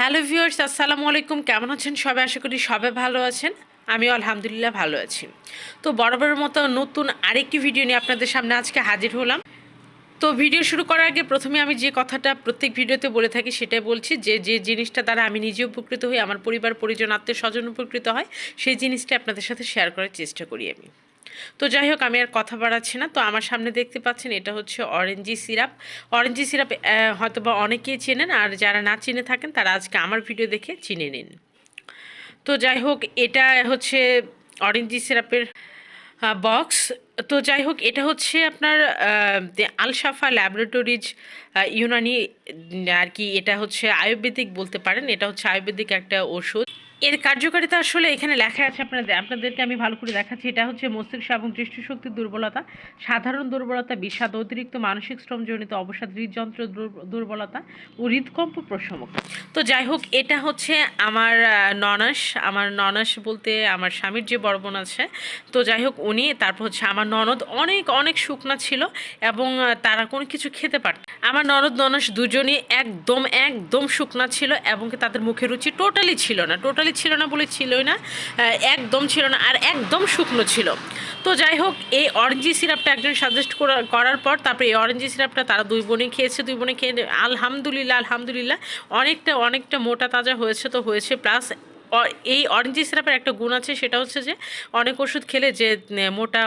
Hello viewers, আসসালামু আলাইকুম। কেমন আছেন সবাই? আশা করি সবাই ভালো আছেন। আমিও আলহামদুলিল্লাহ ভালো আছি। তো বরাবরের মতো নতুন আরেকটি ভিডিও নিয়ে আপনাদের সামনে আজকে হাজির হলাম। তো ভিডিও শুরু করার আগে প্রথমে আমি যে কথাটা প্রত্যেক ভিডিওতে বলে থাকি সেটাই বলছি যে যে জিনিসটা দ্বারা আমি নিজে উপকৃত হই, আমার পরিবার, পরিজন আত্মীয় স্বজন উপকৃত হয়, সেই জিনিসটা আপনাদের সাথে শেয়ার করার চেষ্টা করি আমি। তো যাই হোক, আমি আর কথা বাড়াচ্ছি না। তো আমার সামনে দেখতে পাচ্ছেন, এটা হচ্ছে অরেঞ্জি সিরাপ। অরেঞ্জি সিরাপ হয়তো বা অনেকেই চেনেন, আর যারা না চিনে থাকেন, তারা আজকে আমার ভিডিও দেখে চিনে নিন। তো যাই হোক, এটা হচ্ছে অরেঞ্জি সিরাপের বক্স। তো যাই হোক, এটা হচ্ছে আপনার আলসাফা ল্যাবরেটরিজ ইউনানি আর কি, এটা হচ্ছে আয়ুর্বেদিক বলতে পারেন, এটা হচ্ছে আয়ুর্বেদিক একটা ওষুধ। এর কার্যকারিতা আসলে এখানে লেখা আছে আপনাদের, আপনাদেরকে আমি ভালো করে দেখাচ্ছি। এটা হচ্ছে মস্তিষ্ক এবং দৃষ্টিশক্তির দুর্বলতা, সাধারণ দুর্বলতা, বিষাদ, অতিরিক্ত মানসিক শ্রমজনিত অবসাদ, হৃদযন্ত্র দুর্বলতা ও হৃদকম্প প্রশমক। তো যাই হোক, এটা হচ্ছে আমার ননাস। আমার ননাস বলতে আমার স্বামীর যে বড় বোন আছে, তো যাই হোক উনি, তারপর হচ্ছে আমার ননদ, অনেক অনেক শুকনা ছিল এবং তারা কোনো কিছু খেতে পারত আমার ননদ, ননাস দুজনই একদম একদম শুকনা ছিল এবং তাদের মুখের রুচি টোটালি ছিল না। টোটালি ছিল না, বলে ছিলই না একদম ছিল না আর একদম শুকনো ছিল। তো যাই হোক, এই অরেঞ্জি সিরাপটা একজন সাজেস্ট করার পর তারপরে এই অরেঞ্জি সিরাপটা তারা দুই বোনে খেয়েছে, দুই বোনে খেয়ে আলহামদুলিল্লাহ আলহামদুলিল্লাহ, অনেকটা অনেকটা মোটা তাজা হয়েছে তো হয়েছে। প্লাস এই অরেঞ্জি সিরাপের একটা গুণ আছে, সেটা হচ্ছে যে অনেক ওষুধ খেলে যে মোটা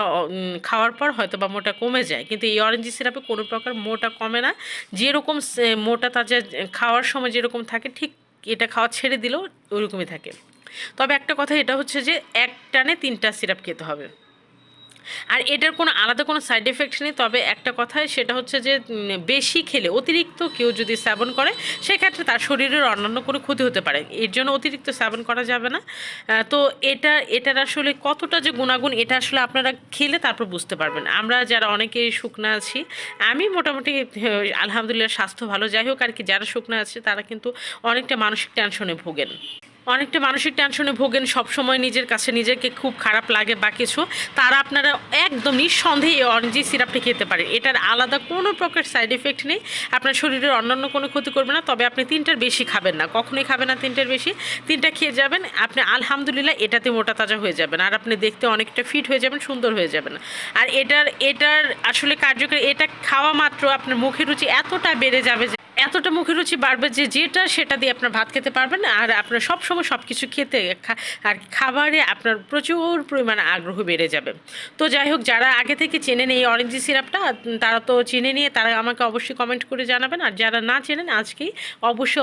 খাওয়ার পর হয়তো বা মোটা কমে যায়। কিন্তু এই অরেঞ্জি সিরাপে কোনো প্রকার মোটা কমে না। যেরকম মোটা তাজা খাওয়ার সময় যেরকম থাকে, ঠিক এটা খাওয়া ছেড়ে দিলেও ওরকমই থাকে। তবে একটা কথা, এটা হচ্ছে যে এক টানে তিনটা সিরাপ খেতে হবে। আর এটার কোনো আলাদা কোনো সাইড এফেক্ট নেই, তবে একটা কথাই, সেটা হচ্ছে যে বেশি খেলে অতিরিক্ত কেউ যদি সেবন করে, সেক্ষেত্রে তার শরীরের অন্যান্য কোনো ক্ষতি হতে পারে। এর জন্য অতিরিক্ত সেবন করা যাবে না। তো এটা, এটার আসলে কতটা যে গুণাগুণ, এটা আসলে আপনারা খেলে তারপর বুঝতে পারবেন। আমরা যারা অনেকে শুকনা আছি, আমি মোটামুটি আলহামদুলিল্লাহ স্বাস্থ্য ভালো। যাই হোক আর কি, যারা শুকনা আছে, তারা কিন্তু অনেকটা মানসিক টেনশনে ভোগেন। অনেকটা মানসিক টেনশনে ভোগেন, সবসময় নিজের কাছে নিজেকে খুব খারাপ লাগে বা কিছু। তারা আপনারা একদম নিঃসন্দেহে এই অরেঞ্জি সিরাপটি খেতে পারেন এটার আলাদা কোনো প্রকার সাইড এফেক্ট নেই। আপনার শরীরের অন্যান্য কোনো ক্ষতি করবে না, তবে আপনি তিনটার বেশি খাবেন না। কখনোই খাবেন না তিনটার বেশি। তিনটা খেয়ে যাবেন, আপনি আলহামদুলিল্লাহ এটাতে মোটা তাজা হয়ে যাবেন। আর আপনি দেখতে অনেকটা ফিট হয়ে যাবেন, সুন্দর হয়ে যাবেন। আর এটার এটার আসলে কার্যকরী, এটা খাওয়া মাত্র আপনার মুখের রুচি এতটা বেড়ে যাবে এতটা মুখে রুচি বাড়বে যে যেটা সেটা দিয়ে আপনার ভাত খেতে পারবেন আর আপনার সব সময় সব কিছু খেতে আর খাবারে আপনার প্রচুর পরিমাণে আগ্রহ বেড়ে যাবে। তো যাই হোক, যারা আগে থেকে চেনেন এই অরেঞ্জি সিরাপটা, তারা তো চিনে নিয়ে তারা আমাকে অবশ্যই কমেন্ট করে জানাবেন। আর যারা না চেনেন, আজকেই অবশ্যই